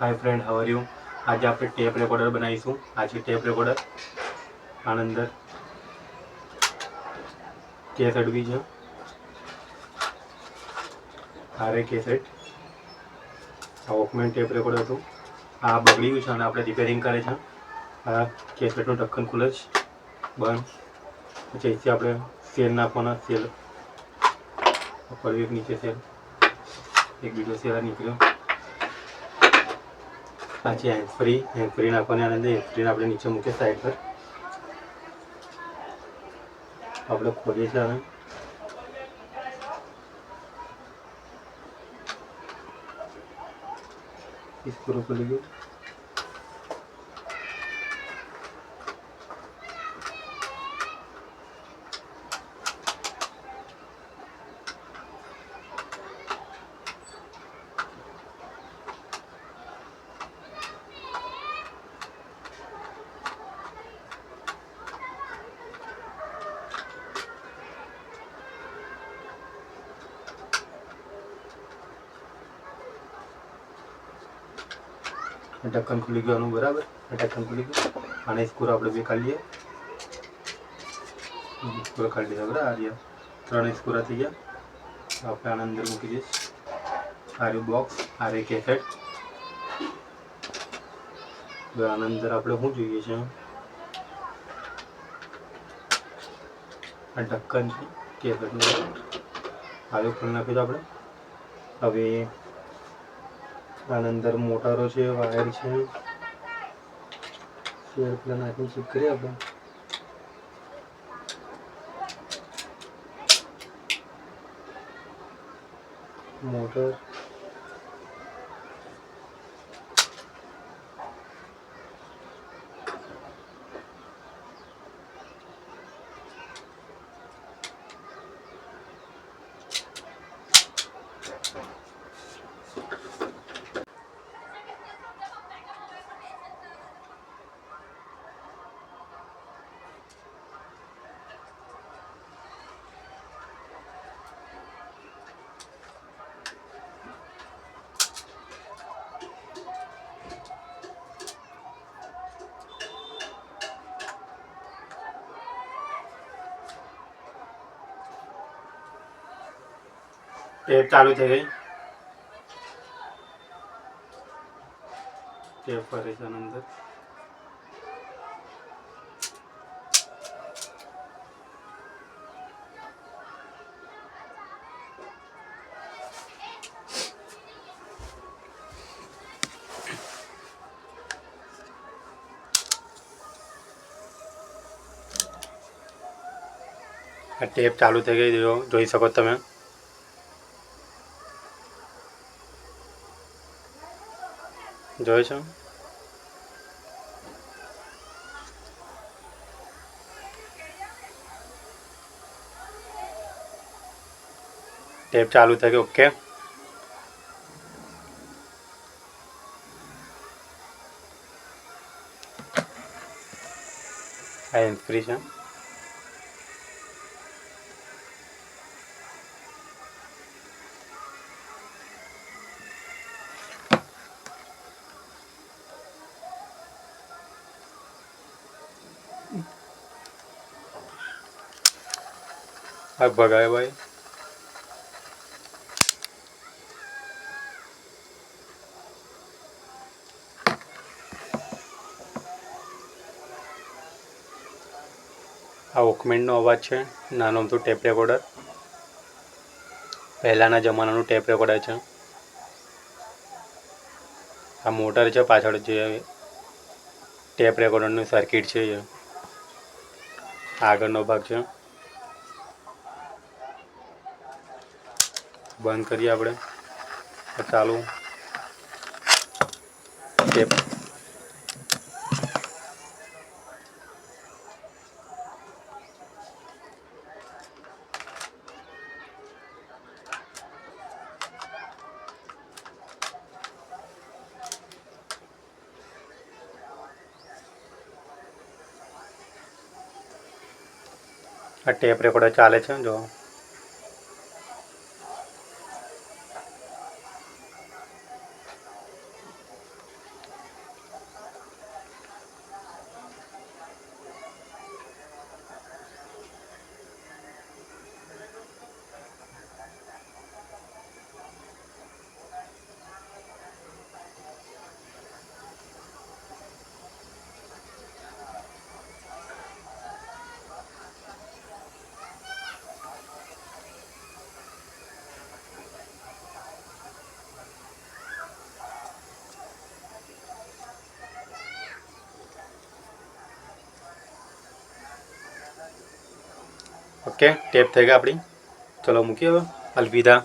Hi friend hour you આજે આપણે tape recorder બનાવીશું. આ છે ટેપ રેકોર્ડર આની અંદર કેસેટ બી છે. આરે કેસેટ આ વોકમેન ટેપ રેકોર્ડર હતું. આ બગડી ગયું છે અને આપણે રિપેરિંગ કરે છે. આ કેસેટનું ઢક્કન ખુલે છે બંધ. પછી અહીંથી આપણે સેલ નાખવાના સેલ એક નીચે સેલ એક બીજો સેલ નીકળ્યો. પાછી હેન્ડ ફ્રી હેન્ડ ફ્રી નાખવાની આનંદ હેન્ડ ફ્રી આપણે નીચે મૂકીએ સાઈડ પર. આપણે ખોલીએ છીએ હવે ખુલી ગયું. ઢક્કન ખુલી ગયાનું બરાબર? ઢક્કન ખુલી ગયું. અને સ્ક્રૂ આપણે બે કાઢીએ સ્કૂર કાઢી દીધા બરાબર આ રહ્યા ત્રણ સ્કૂરા થઈ ગયા. આપણે આના અંદર મૂકી દઈશ. આર્યું બોક્સ આ રહી કેસેટ આના અંદર આપણે શું જોઈએ છે? આ ઢક્કન છે કેસેટનું આવ્યું ખોલી નાખ્યું આપણે. હવે આના અંદર મોટરો છે વાયર છે. શેર પેલા નાખીને ચેક કરીએ આપણે. મોટર. ટેપ ચાલુ થઈ ગઈ ટેપ ફરે છે આના અંદર આ ટેપ ચાલુ થઈ ગઈ જો જોઈ શકો છો તમે જોયો છો? ટેપ ચાલુ થઈ ગયો ઓકે આ ફ્રી છે. આ ભગાય ભાઈ. આ ઓકમેન્ટનો અવાજ છે. નાનો અમથું ટેપ રેકોર્ડર. પહેલાંના જમાનાનું ટેપ રેકોર્ડર છે. આ મોટર છે પાછળ જે ટેપ રેકોર્ડરનું સર્કિટ છે આગળનો ભાગ છે. બંધ કરીએ આપણે. ચાલુ. ટેપ આ ટેપ રેકોર્ડર ચાલે છે જો. ઓકે ટેપ થઈ ગયા આપણી. ચલો મૂકીએ હવે. અલવિદા.